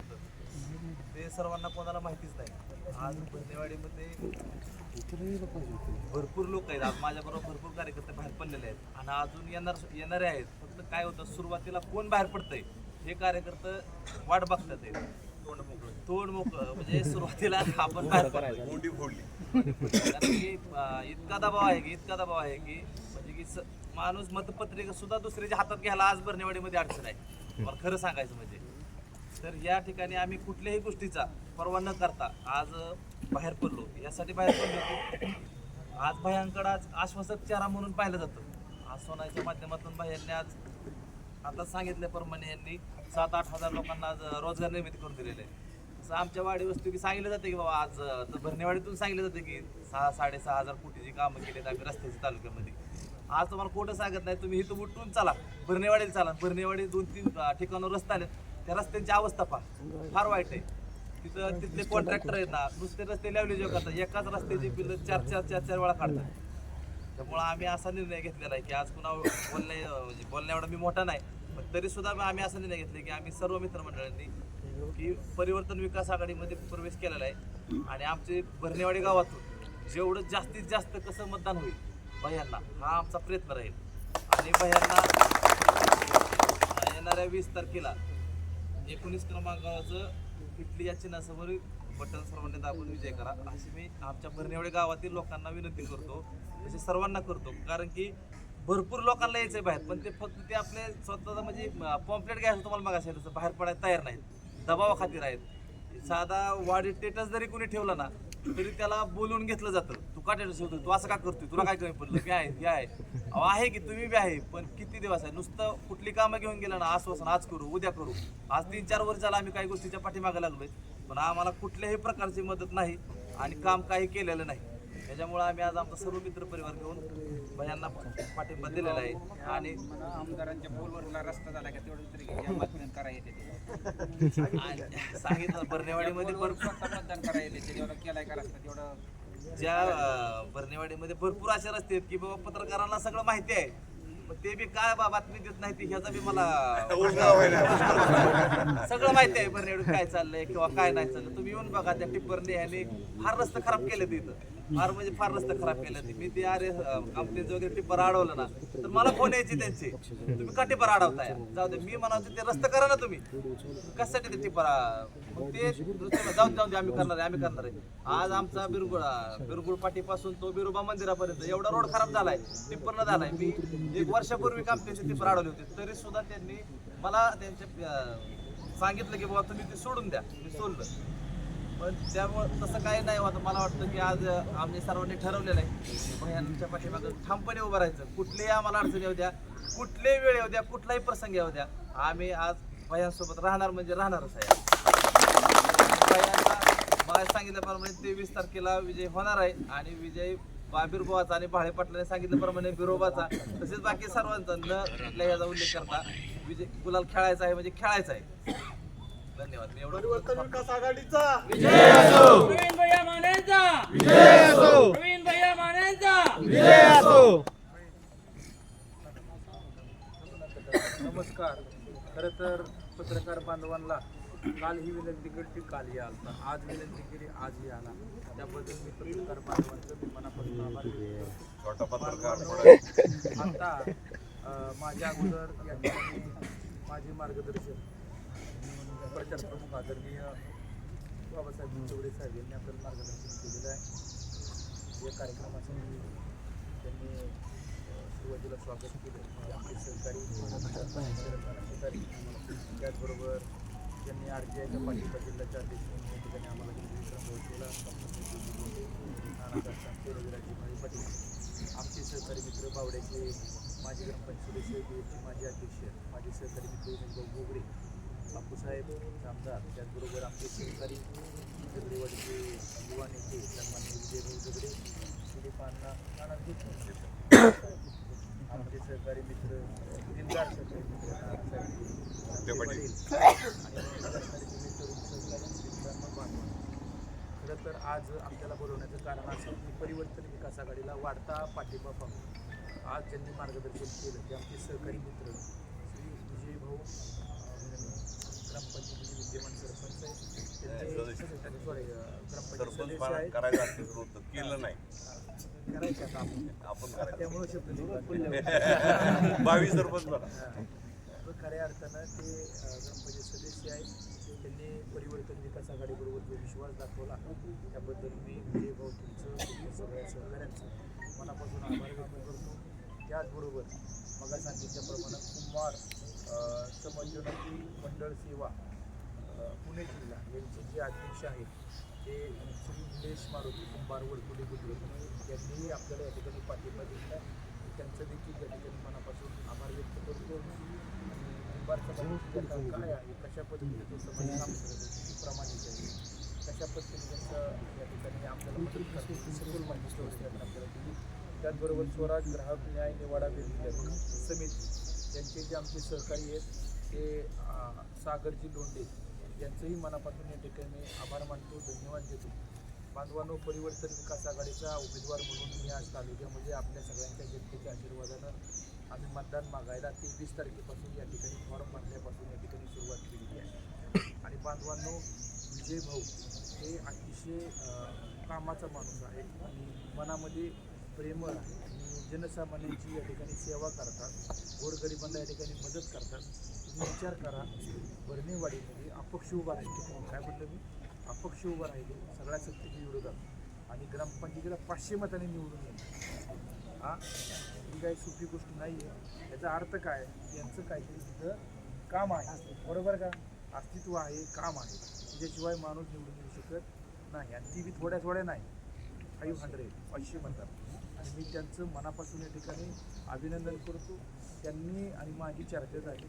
जातं. ते सर्वांना कोणाला माहितीच नाही. आज बंदेवाडीमध्ये भरपूर लोक आहेत. आज माझ्याबरोबर भरपूर कार्यकर्ते बाहेर पडलेले आहेत. आणि अजून येणार येणारे आहेत. फक्त काय होतं सुरुवातीला कोण बाहेर पडतंय हे कार्यकर्ते वाट बघतात ते. तोंड मोकळं. तोंड मोकळं. म्हणजे सुरुवातीला आपण बाहेर पडायचं कोंडी फोडली. कारण की अं, इतका दबाव आहे की इतका दबाव आहे की म्हणजे की माणूस मतपत्रिका सुद्धा दुसऱ्याच्या हातात घ्यायला आज बर्नेवाडीमध्ये अडचण आहे. मला खरं सांगायचं म्हणजे. तर या ठिकाणी आम्ही कुठल्याही गोष्टीचा परवा न करता आज बाहेर पडलो. यासाठी बाहेर पडलो की आज भयांकडे आज आश्वासक चारा म्हणून पाहिलं जातं. आज सोनाच्या माध्यमातून बाह्यांनी आज आता सांगितल्याप्रमाणे यांनी सात आठ हजार लोकांना आज रोजगार निर्मिती करून दिलेले आहे तसं आमच्या वाडी वस्तू की सांगितलं जाते की बाबा आज तर भरणेवाडीतून सांगितलं जाते की सहा साडेसहा हजार कोटीची कामं केलेत आम्ही रस्त्याच्या तालुक्यामध्ये. आज तुम्हाला कोणतं सांगत नाही तुम्ही इथं उठून चाला. भरणेवाडीला चाला. भरणेवाडी दोन तीन ठिकाणावर रस्ता आलेत. त्या रस्त्यांची अवस्था पहा. फार वाईट आहे. तिथं तिथले कॉन्ट्रॅक्टर आहेत ना नुसते रस्ते लावले जे करतात. एकाच रस्त्याची बिल चार चार चार चार वेळा काढतात. त्यामुळे आम्ही असा निर्णय घेतलेला आहे की आज कुणा बोलण्या म्हणजे बोलण्या एवढा मी मोठा नाही पण तरी सुद्धा आम्ही असा निर्णय घेतला की आम्ही सर्व मित्रमंडळांनी की परिवर्तन विकास आघाडीमध्ये प्रवेश केलेला आहे. आणि आमचे भरणेवाडी गावातून जेवढं जास्तीत जास्त कसं मतदान होईल भयांना हा आमचा प्रयत्न राहील. आणि भयांना येणाऱ्या वीस तारखेला एकोणीस क्रमांकाचं इटली या चिन्हासमोर बटन सर्वांनी दाबून विजय करा. अशी मी आमच्या भरणेवडे गावातील लोकांना विनंती करतो. तसे सर्वांना करतो. कारण की भरपूर लोकांना यायचंय बाहेर. पण ते फक्त ते आपले स्वतःचा म्हणजे पॉम्पलेट घ्यायचं तुम्हाला मग तसं बाहेर पडायला तयार नाहीत. दबावाखातीर आहेत. साधा वाढ स्टेटस जरी कोणी ठेवला ना तरी त्याला बोलून घेतलं जातं. तू का स्टेटस तू असं का करतोय? तुला काय कमी पडलं? की आहे हे आहे. अहो आहे की तुम्ही बी आहे पण किती दिवस आहे? नुसतं कुठली कामं घेऊन गेलं ना आश्वासन आज करू उद्या करू. आज तीन चार वर्ष झालं आम्ही काही गोष्टीच्या पाठीमागे लागलोय पण आम्हाला कुठल्याही प्रकारची मदत नाही आणि काम काही केलेलं नाही. त्याच्यामुळे आम्ही आज आमचा सर्व मित्र परिवार घेऊन भयांना पाठिंबा दिलेला आहे. आणि आमदारांच्या पोलवरला रस्ता झाला का तेवढं तरी मतदान करा येते सांगितलं बर्नेवाडीमध्ये पोलवर भरपूर मतदान करा येते जेवढं केलाय का रस्ता तेवढं. ज्या बर्नेवाडीमध्ये भरपूर असे रस्ते आहेत की बाबा पत्रकारांना सगळं माहिती आहे. पण ते बी काय बातमी देत नाही ती ह्याचा बी मला सगळं माहिती आहे बर्नेवाडीत काय चाललंय किंवा काय नाही चाललं तुम्ही येऊन बघा त्या टिप्परने ह्याने फार रस्ते खराब केले इथं. फार म्हणजे फार रस्ता खराब केले मी ते अरे कंपनीचं वगैरे टिप्पर अडवलं ना तर मला फोन यायचे त्यांचे. तुम्ही का टिप्पर अडवताय जाऊ दे मी म्हणा ते रस्ता करा ना तुम्ही. कशासाठी ते टिप्पर ते जाऊन जाऊन दे आम्ही करणार आहे आम्ही करणार आहे. आज आमचा बिरगुळ बिरगुळ पाटीपासून तो बिरुबा मंदिरापर्यंत एवढा रोड खराब झालाय टिप्परनं झालाय. मी एक वर्षापूर्वी कंपनीचे टिप्पर अडवले होते तरी सुद्धा त्यांनी मला त्यांच्या सांगितलं की बाबा तुम्ही ते सोडून द्या मी सोडलं. पण त्यामुळं तसं काही नाही होतं. मला वाटतं की आज आम्ही सर्वांनी ठरवलेलं आहे भयांच्या पाठीमागं ठामपणे उभं राहायचं. कुठलीही आम्हाला अडचणी येऊ द्या कुठल्याही वेळ येऊ द्या कुठलाही प्रसंग येऊ द्या. आम्ही आज भयांसोबत राहणार म्हणजे राहणारच आहे. मला सांगितल्याप्रमाणे तेवीस तारखेला विजय होणार आहे आणि विजय बाबीर बुवाचा आणि भाळे पाटलाने सांगितल्याप्रमाणे बिरोबाचा तसेच बाकी सर्वांचा न कुठल्या ह्याचा उल्लेख करता विजय गुलाल खेळायचा आहे म्हणजे खेळायचा आहे. धन्यवाद. मी एवढं परिवर्तन विकास आघाडीचा. प्रवीण भैया मानेचा. प्रवीण भैया मानेचा. नमस्कार. खरं तर पत्रकार बांधवांना काल ही विनंती केली काल ही आलता. आज विनंती केली आजही आला. त्याबद्दल मी पत्रकार बांधवांचं मी मनापासून आभार आता माझ्या अगोदर माझे मार्गदर्शक प्रचार प्रमुख आदरणीय बाबासाहेब चौडे साहेब यांनी आपल्याला मार्गदर्शन केलेलं आहे. या कार्यक्रमाचं त्यांनी सुरुवातीला स्वागत केलं. म्हणजे आपले सहकारी अधिकारी त्याचबरोबर त्यांनी आर टी आयच्या पाठिंबा जिल्ह्याच्या अध्यक्ष म्हणून या ठिकाणी आम्हाला विक्रम पोहोचलेला नाना रविराजी भाई पाटील आमचे सहकारी मित्र बावड्याचे माजी ग्रामपंचायत समितीचे माजी अध्यक्ष माजी सहकारी मित्र उमेश गोगडे बापूसाहेब आमदार त्याचबरोबर आमचे सहकारी झगडेवाडीचे युवा नेते सन्मान्य विजयभाऊ झगडे दिलीप अण्णा आमचे सहकारी मित्र दिलदार सहकारी मित्र आणि तरुण खरं तर आज आपल्याला बोलवण्याचं कारण असं की परिवर्तन विकास आघाडीला वाढता पाठिंबा पाहून आज ज्यांनी मार्गदर्शन केलं ते आमचे सहकारी मित्र श्री विजयभाऊ ग्रामपंचायतीचे विद्यमान सरपंच आहेत. केलं नाही. करायचे आपण. त्यामुळे शब्द. बावीस सरपंच खऱ्या अर्थानं ते ग्रामपंचायत सदस्य आहेत. त्यांनी परिवर्तन विकास आघाडीबरोबर जो विश्वास दाखवला त्याबद्दल मी विजय भाऊ तुमचं सगळ्या सहकाऱ्यांचं मनापासून आभार व्यक्त करतो. त्याचबरोबर मग सांगितल्याप्रमाणे कुंभार अ, मंडळ सेवा पुणे जिल्हा यांचे जे अध्यक्ष आहेत ते श्री निलेश मारुती कुंभार वडकुले बुद्रुक यांनी आपल्याला या ठिकाणी पाठिंबा दिला त्यांचं देखील या ठिकाणी मनापासून आभार व्यक्त करतो. आणि कुंभार समाजाची म्हणजे काय आहे कशा पद्धतीने तो समाज काम करत आहे किती आहे कशा पद्धतीने त्यांचं या ठिकाणी आपल्याला मदत करतो सखोल माहिती आपल्याला दिली. त्याचबरोबर स्वराज ग्राहक न्याय निवाडा वेगवेगळ्या समिती. त्यांचे जे आमचे सहकारी आहेत ते सागरजी लोंढे यांचंही मनापासून या ठिकाणी मी आभार मानतो धन्यवाद देतो. बांधवांनो परिवर्तन विकास आघाडीचा उमेदवार म्हणून मी आज तालुक्यामध्ये आपल्या सगळ्यांच्या जनतेच्या आशीर्वादानं आम्ही मतदान मागायला तेवीस तारखेपासून या ठिकाणी फॉर्म भरल्यापासून या ठिकाणी सुरुवात केलेली आहे. आणि बांधवांनो विजय भाऊ हे अतिशय कामाचा माणूस आहे आणि मनामध्ये प्रेमळ आहे. जनसामान्यांची या ठिकाणी सेवा करतात गोरगरिबांना या ठिकाणी मदत करतात. तुम्ही विचार करा बर्णेवाडीमध्ये अपक्ष उभा राहिले काय म्हटलं मी? अपक्ष उभा राहिले सगळ्या सत्तेच्या विरोधात आणि ग्रामपंचायतीला पाचशे मताने निवडून येईल. हा? ही काही सोपी गोष्ट नाही आहे याचा अर्थ काय? यांचं काहीतरी तिथं काम आहे. बरोबर का? अस्तित्व आहे काम आहे. त्याच्याशिवाय माणूस निवडून येऊ शकत नाही. आणि ती बी थोड्या थोड्या नाही. फाईव्ह हंड्रेड पाचशे म्हणतात आणि मी त्यांचं मनापासून या ठिकाणी अभिनंदन करतो. त्यांनी आणि माझी चर्चा झाली.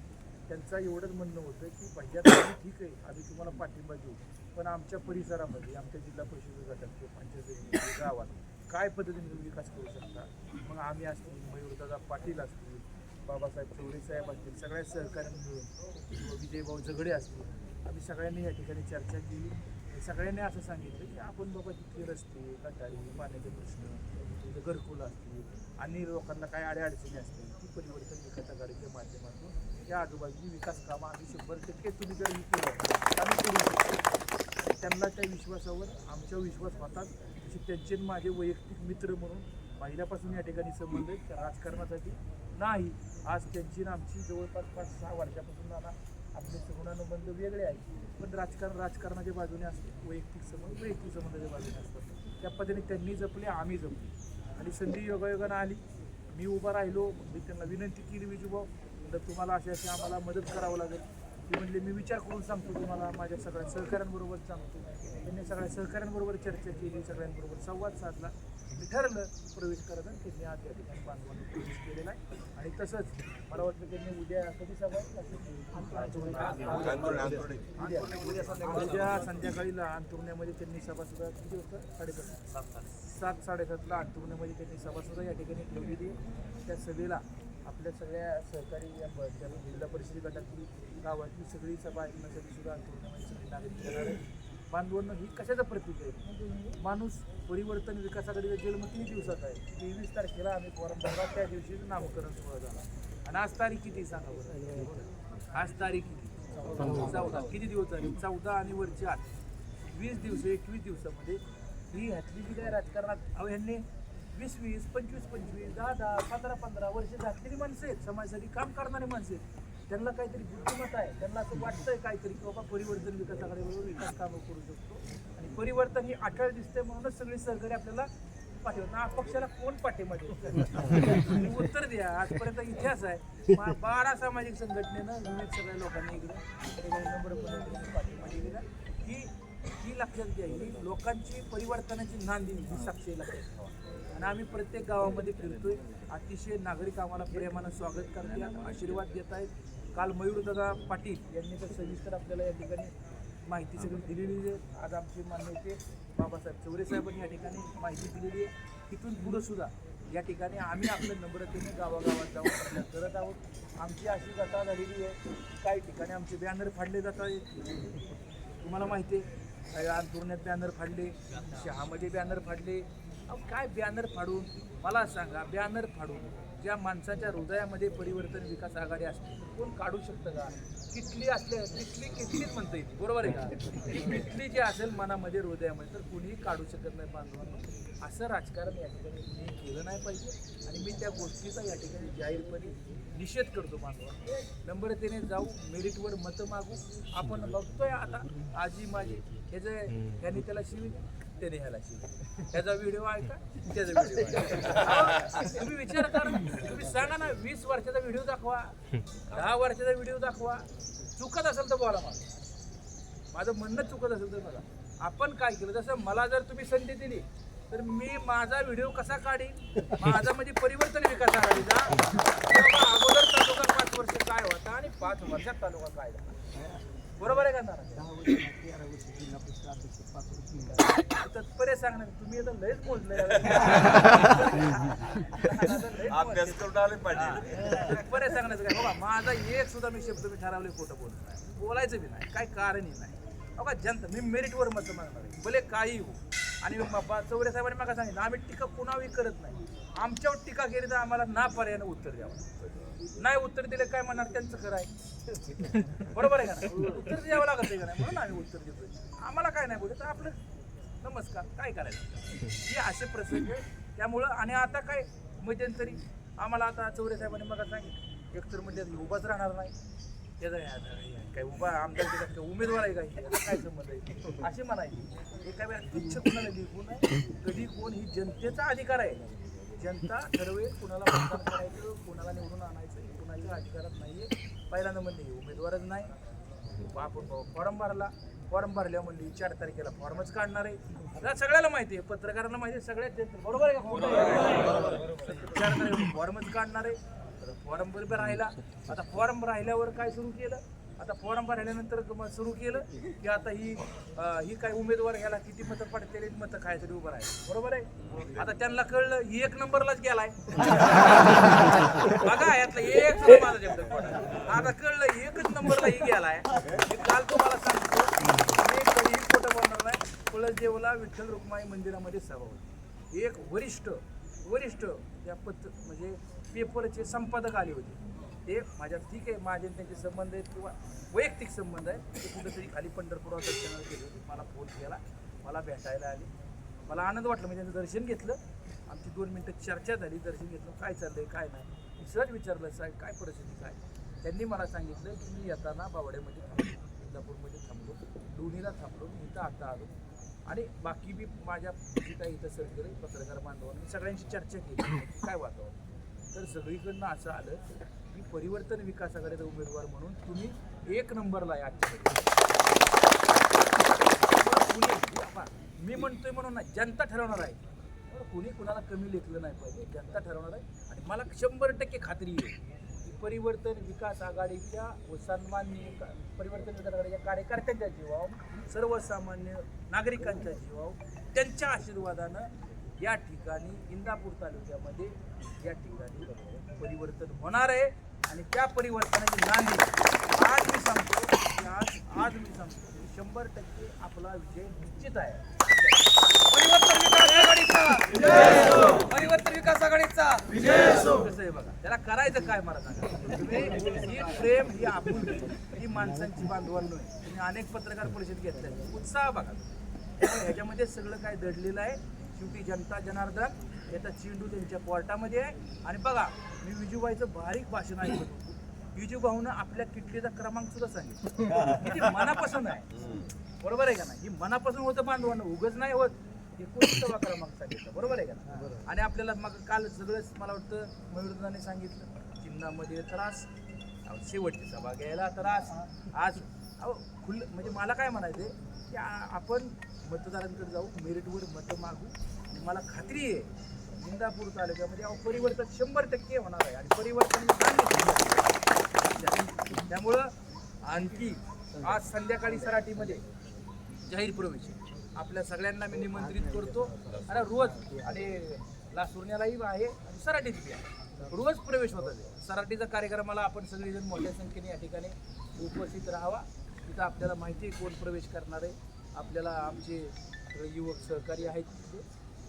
त्यांचं एवढंच म्हणणं होतं की भैया ठीक आहे आम्ही तुम्हाला पाठिंबा देऊ. पण आमच्या परिसरामध्ये आमच्या जिल्हा परिषद गटात किंवा पंचायत गावात काय पद्धतीने तुम्ही विकास करू शकता? मग आम्ही असतील मयूरदादा पाटील असतील बाबासाहेब चौरे साहेब असतील सगळ्या सहकार्याने मिळून किंवा विजयभाऊ झगडे असतील आम्ही सगळ्यांनी या ठिकाणी चर्चा केली. सगळ्यांनी असं सांगितलं की आपण बाबा तिथले रस्ते गटारी पाण्याचे प्रश्न तिथे घरकुल असतील आणि लोकांना काय अडीअडचणी असतील ती परिवर्तन विकास आघाडीच्या माध्यमातून या आजूबाजूची विकास कामं आम्ही शंभर टक्के तुम्ही जर हे केलं आम्ही करू शकतो. त्यांना त्या विश्वासावर आमच्या विश्वास होतात. तसे त्यांचे माझे वैयक्तिक मित्र म्हणून पहिल्यापासून या ठिकाणी संबंध आहेत. त्या राजकारणासाठी नाही. आज त्यांची आमची जवळपास पाच सहा वर्षापासून नाना आपले सगुणानुबंध वेगळे आहेत. पण राजकारण राजकारणाच्या बाजूने असते. वैयक्तिक संबंध वैयक्तिक संबंधाच्या बाजूने असतात. त्या पद्धतीने त्यांनी जपले आम्ही जपले. आणि संधी योगायोगानं आली. मी उभा राहिलो. मी त्यांना विनंती केली विजूभाऊ म्हणलं तुम्हाला अशी अशी आम्हाला मदत करावं लागेल. ते म्हणले मी विचार करून सांगतो तुम्हाला. माझ्या सगळ्या सहकाऱ्यांबरोबर सांगतो. त्यांनी सगळ्या सहकाऱ्यांबरोबर चर्चा केली सगळ्यांबरोबर संवाद साधला. मी ठरलं प्रवेश करत आणि त्यांनी आज या ठिकाणी बांधवांनी प्रवेश केलेला आहे. आणि तसंच मला वाटतं त्यांनी उद्या कधी सभा उद्या उद्या संध्याकाळी अंतुर्ण्यामध्ये त्यांनी सभासुद्धा किती होतं साडेसात. सात साडेसातला अंतुर्ण्यामध्ये त्यांनी सभासुद्धा या ठिकाणी ठेवलेली आहे. त्या सभेला आपल्या सगळ्या सहकारी जिल्हा परिषद गटातली गावातली सगळी सभा ऐकण्यासाठी सुद्धा अंतुर्ण्यामध्ये सगळी नागरिक बांधवांना ही कशाचं प्रतीक आहे? माणूस परिवर्तन विकासाकडे जन्म किती दिवसात आहे? तेवीस तारखेला आम्ही फॉर्म भरला त्या दिवशी नामकरण सोहळा झाला. आणि आज तारीख किती सांगा बरं? आज तारीख किती? चौदा. किती दिवस झाले? चौदा आणि वरची आठ. वीस दिवस एकवीस दिवसामध्ये ही ह्यातली जी काय राजकारणात अहो ह्यांनी वीस वीस पंचवीस पंचवीस दहा दहा पंधरा पंधरा वर्ष घातलेली माणसं आहेत. समाजासाठी काम करणारी माणसं आहेत. त्यांना काहीतरी बुद्धिमत्ता आहे. त्यांना असं वाटतंय काहीतरी की बाबा परिवर्तन विकास आघाडीबरोबर विकास कामं करू शकतो. आणि परिवर्तन ही अटळ दिसते म्हणूनच सगळे सहकारी आपल्याला ना पक्षाला कोण पाठिंबा देतो उत्तर द्या. आजपर्यंत इतिहास आहे. बा- बारा सामाजिक संघटनेनं विविध सगळ्या लोकांनी इकडे पाठिंबा दिलेला ही ही लक्षात घ्या. ही लोकांची परिवर्तनाची नांदी ही साक्षी लक्षात ठेवा. आणि आम्ही प्रत्येक गावामध्ये फिरतोय. अतिशय नागरिक आम्हाला प्रेमानं स्वागत करतात आशीर्वाद देत आहेत काल मयूरदादा पाटील यांनी तर सविस्तर आपल्याला या ठिकाणी माहिती सगळी दिलेली आहे. आज आमचे मान्यते बाबासाहेब चौरे साहेबांनी या ठिकाणी माहिती दिलेली आहे. तिथून पुढं सुद्धा या ठिकाणी आम्ही आपल्या नम्रतेने गावागावात जाऊन आपल्या करत आहोत. आमची अशी कथा झालेली आहे. काही ठिकाणी आमचे बॅनर फाडले जात आहेत तुम्हाला माहिती आहे अंतुरण्यात बॅनर फाडले शहामध्ये बॅनर फाडले. अहो काय बॅनर फाडून? मला सांगा बॅनर फाडून. ज्या माणसाच्या हृदयामध्ये परिवर्तन विकास आघाडी असते कोण काढू शकतं का? किटली असल्या किटली किटलीच म्हणता येते बरोबर आहे का? ही किटली जी असेल मनामध्ये हृदयामध्ये तर कुणीही काढू शकत नाही बांधवांना. असं राजकारण या ठिकाणी कुणी केलं नाही पाहिजे. आणि मी त्या गोष्टीचा या ठिकाणी जाहीरपणे निषेध करतो बांधवा नंबर तीने जाऊ मेरिटवर मतं मागू. आपण बघतोय आता आजी माझी ह्याचं यांनी त्याला शिवी त्याने ह्याला त्याचा व्हिडिओ आहे का? त्याचा व्हिडिओ तुम्ही विचार करा. तुम्ही सांगा ना वीस वर्षाचा व्हिडिओ दाखवा दहा वर्षाचा व्हिडिओ दाखवा. चुकत असेल तर बोला मला. माझं म्हणणं चुकत असेल तर बघा आपण काय केलं? जसं मला जर तुम्ही संधी दिली तर मी माझा व्हिडिओ कसा काढीन? माझा म्हणजे परिवर्तन विकास आघाडीचा तेव्हा अगोदर तालुका पाच वर्ष काय होता आणि पाच वर्षात तालुका काय झाला? बरोबर आहे का नाना तत्परे सांगणार तुम्ही आता लयच बोलले. अभ्यास करून आले पाहिजे. बरे सांगण्याचं काय बाबा माझा एक सुद्धा मी शब्द मी ठरवले खोटं बोलत नाही. बोलायचं बी नाही काय कारणही नाही. बघा जनता मी मेरिटवर मत मागणार आहे. भले काही हो. आणि बाबा चौरे साहेबांनी मला सांगितलं आम्ही टीका कुणावी करत नाही. आमच्यावर टीका केली तर आम्हाला ना पर्यायानं उत्तर द्यावं. नाही उत्तर दिले काय म्हणणार त्यांचं खरं आहे. बरोबर आहे का उत्तर द्यावं लागत आहे का नाही? म्हणून आम्ही उत्तर देतोय. आम्हाला काय नाही बोलत आपलं नमस्कार काय करायचं? हे असे प्रसंग आहे. त्यामुळं आणि आता काय मध्यंतरी आम्हाला आता चौरे साहेबांनी मग सांगितलं. एकतर म्हणजे उभाच राहणार नाही. काय उभा आमदार उमेदवार आहे काय काय संबंध आहे? असे म्हणायचे. एका वेळा तुच्छ कुणाला लिहू नये. कधी कोण ही जनतेचा अधिकार आहे. जनता ठरवेल कुणाला मतदान करायचं कुणाला निवडून आणायचं हे कुणाच्या अधिकारात आहे पहिल्यांदा म्हणले उमेदवारच नाही. आपण फॉर्म भरला. फॉर्म भरल्या म्हणली चार तारखेला फॉर्मच काढणार आहे. आता सगळ्याला माहिती आहे पत्रकारांना माहिती आहे सगळ्यात बरोबर आहे का? आहे? चार तारखेला फॉर्मच काढणार आहे. फॉर्म बरोबर राहिला. आता फॉर्म राहिल्यावर काय सुरू केलं? आता फॉर्म भरल्यानंतर सुरू केलं की आता ही ही काय उमेदवार ह्याला किती मतं पडतील मतं खायसाठी उभं आहे बरोबर आहे? आता त्यांना कळलं ही एक नंबरलाच गेलाय. बघा यातला एक माझा आता कळलं एकच नंबरला ही गेलाय. काल तुम्हाला सांगतो मी कधीही खोटं बोलणार नाही. विठ्ठल रुक्माई मंदिरामध्ये सभा होती. एक वरिष्ठ वरिष्ठ या पत्र म्हणजे पेपरचे संपादक आले होते. ते माझ्या ठीक आहे माझे त्यांचे संबंध आहेत किंवा वैयक्तिक संबंध आहे ते कुठेतरी खाली पंढरपुरात दर्शनाला केले होते. मला फोन केला मला भेटायला आले. मला आनंद वाटला मी त्यांचं दर्शन घेतलं. आमची दोन मिनटं चर्चा झाली दर्शन घेतलं. काय चाललंय काय नाही? मी सहज विचारलं साहेब काय परिस्थिती काय? त्यांनी मला सांगितलं की मी येताना बावड्यामध्ये थांबलो इंदापूरमध्ये थांबलो. दोन्हीला थांबलो. मी इथं आता आलो. आणि बाकी बी माझ्या जी काही इथं सर्कल पत्रकार बांधवांनी सगळ्यांची चर्चा केली. काय वातावरण? तर सगळीकडनं असं आलं की परिवर्तन विकास आघाडीचा उमेदवार म्हणून तुम्ही एक नंबरला आहे आजच्या मी म्हणतोय म्हणून ना जनता ठरवणार आहे. कुणी कुणाला कमी लेखलं नाही पाहिजे जनता ठरवणार आहे. आणि मला शंभर टक्के खात्री आहे की परिवर्तन विकास आघाडीच्या व सन्माननीय परिवर्तन विकास आघाडीच्या कार्यकर्त्यांच्या जीवावर सर्वसामान्य नागरिकांच्या जीवावर त्यांच्या आशीर्वादानं या ठिकाणी इंदापूर तालुक्यामध्ये या ठिकाणी परिवर्तन होणार आहे. आणि त्या परिवर्तनाची नांदी आज मी सांगतो की आज आज मी सांगतो की शंभर टक्के आपला विजय निश्चित आहे. परिवर्तन विकास आघाडीचा. परिवर्तन विकास आघाडीचा. कसं आहे बघा त्याला करायचं काय मला सांगा? तुम्ही ही प्रेम ही आपुलकी ही माणसांची बांधवांनो आहे तुम्ही अनेक पत्रकार परिषद घेतल्या उत्साह बघा ह्याच्यामध्ये सगळं काय दडलेलं आहे? शेवटी जनता जनार्दन याचा चेंडू त्यांच्या कोर्टामध्ये आहे. आणि बघा मी विजूबाईचं बारीक भाषण ऐकतो. होतो आपल्या किटलीचा क्रमांक सुद्धा सांगितलं. किती मनापासून आहे. बरोबर आहे का ना ही मनापासून होतं बांधवांना उगच नाही होत. एकोणीसावा क्रमांक सांगितलं. बरोबर आहे का ना आणि आपल्याला मग काल सगळंच मला वाटतं मयूरदाने सांगितलं. चिन्हामध्ये त्रास. शेवटची सभा घ्यायला त्रास. आज अहो खुल म्हणजे मला काय म्हणायचं की आपण मतदारांकडे जाऊ मेरिटवर मतं मागू. आणि मला खात्री आहे. इंदापूर तालुक्यामध्ये अहो परिवर्तन शंभर टक्के होणार आहे. आणि परिवर्तन त्यामुळं आणखी आज संध्याकाळी सराटीमध्ये जाहीर प्रवेश आपल्या सगळ्यांना मी निमंत्रित करतो. आणि रोज आणि लासुरण्यालाही आहे आणि सराटीत बी आहे. रोज प्रवेश होतात आहे. सराटीचा कार्यक्रमाला आपण सगळेजण मोठ्या संख्येने या ठिकाणी उपस्थित राहावा. तिथं आपल्याला माहिती आहे कोण प्रवेश करणार आहे. आपल्याला आमचे युवक सहकारी आहेत तिथे.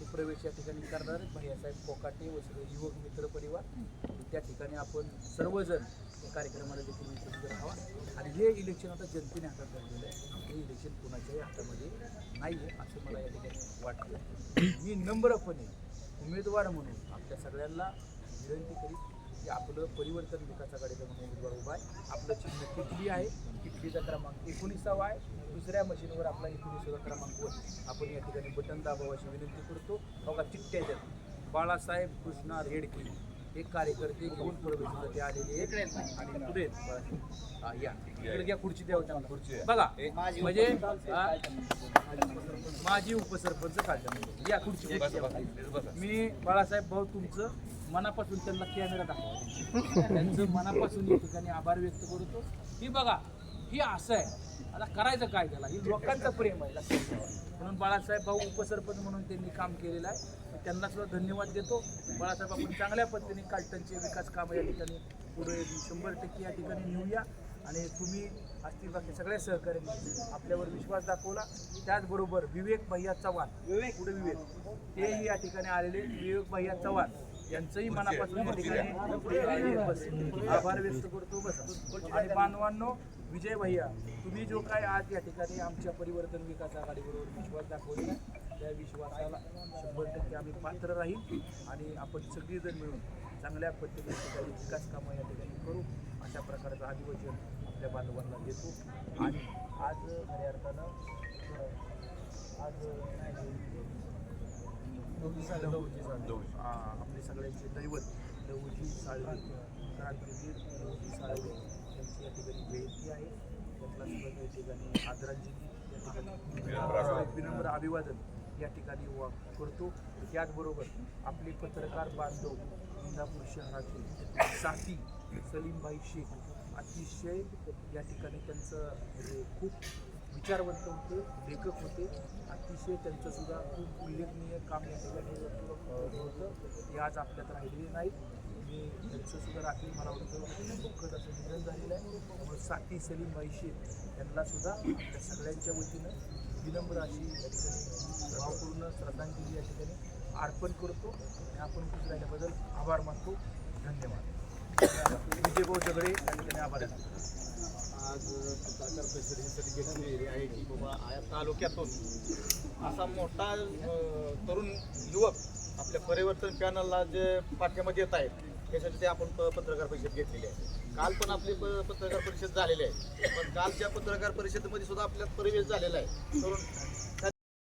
ते प्रवेश या ठिकाणी करणार. आहेत भैयासाहेब कोकाटे व सगळे युवक मित्र परिवार. त्या ठिकाणी आपण सर्वजण या कार्यक्रमाला देखील उपस्थित राहावा. आणि हे इलेक्शन आता जनतेने हातात धरलेलं आहे. हे इलेक्शन कोणाच्याही हातामध्ये नाही आहे असं मला या ठिकाणी वाटतं मी नम्रपणे उमेदवार म्हणून आपल्या सगळ्यांना विनंती करीत की आपलं परिवर्तन विकास आघाडीचा म्हणून उमेदवार उभा आहे. आपलं चिन्ह किटली आहे? किटलीचा क्रमांक एकोणीसावा आहे. दुसऱ्या मशीनवर आपला एकोणीसावा क्रमांकवर आपण या ठिकाणी बटन दाबावाची विनंती करतो. बघा चिठ्ठ्या बाळासाहेब कृष्णा रेडके. हे कार्यकर्ते घेऊन प्रवेशासाठी आलेले आहेत. आणि पुढे हा, या. इकडे घ्या खुर्ची द्या होत्या खुर्ची आहे. बघा म्हणजे हा, माजी उपसरपंच काढल्या या खुर्ची बसा, बसा. मी बाळासाहेब भाऊ तुमचं मनापासून त्यांना कॅमेरा दाखवा त्यांचं मनापासून या ठिकाणी आभार व्यक्त करतो. ही बघा ही असं आहे. आता करायचं काय त्याला? ही लोकांचं प्रेम आहे. लक्षात ठेवा. म्हणून बाळासाहेब भाऊ उपसरपंच म्हणून त्यांनी काम केलेलं आहे. त्यांना सुद्धा धन्यवाद देतो. बाळासाहेब आपण चांगल्या पद्धतीने कालटणचे विकास कामं या ठिकाणी पुढे शंभर टक्के या ठिकाणी नेऊया. आणि तुम्ही असतील बाकी सगळ्या सहकार्यांनी आपल्यावर विश्वास दाखवला. त्याचबरोबर विवेक भैया चव्हाण विवेक. पुढे विवेक. तेही या ठिकाणी आलेले विवेक भैया चव्हाण यांचंही मनापासून या ठिकाणी आभार व्यक्त करतो. बस. आणि बांधवांनो विजय भैया तुम्ही जो काय आज या ठिकाणी आमच्या परिवर्तन विकास आघाडीबरोबर विश्वास दाखवलेला आहे, त्या विश्वासाला शंभर टक्के आम्ही पात्र राहील आणि आपण सगळीजण मिळून चांगल्या पद्धतीने ठिकाणी विकास कामं या ठिकाणी करू. अशा प्रकारचं आदिवचन आपल्या बांधवांना देतो. आणि आज खऱ्या अर्थानं आज लवजी आपले सगळ्यांचे दैवत लवजी साळवे क्रांतीवीर लवजी साळवे यांची या ठिकाणी जयंती आहे. त्यांना सुद्धा या ठिकाणी आदरांजली या ठिकाणी. विनम्र अभिवादन. या ठिकाणी वा करतो. त्याचबरोबर आपले पत्रकार बांधव इंदापूर शहरातील साथी सलीमभाई शेख अतिशय या ठिकाणी त्यांचं खूप विचारवंत होते लेखक होते. अतिशय त्यांचं सुद्धा खूप उल्लेखनीय काम या ठिकाणी होतं. ते आज आपल्यात राहिलेले नाहीत मी त्यांचं सुद्धा रात्री मला वाटतं दुःखद असं निधन झालेलं आहे. त्यामुळे साथी सलीमभाई शेख यांना सुद्धा आपल्या सगळ्यांच्या वतीनं विनम्र अशी भावपूर्ण श्रद्धांजली या ठिकाणी अर्पण करतो आणि आपण खुश राहिल्याबद्दल आभार मानतो. धन्यवाद. विजयभाऊ दगडे या ठिकाणी आभार आज पत्रकार परिषदेसाठी घेतलेली आहे की बाबा या तालुक्यातून असा मोठा तरुण युवक आपल्या परिवर्तन पॅनलला जे पाठ्यामध्ये येत आहेत त्यासाठी ते आपण प- पत्रकार परिषद घेतलेली आहे. काल पण आपली प- पत्रकार परिषद झालेली आहे पण कालच्या पत्रकार परिषदेमध्ये सुद्धा आपल्यात परिवेश झालेला आहे. तरुण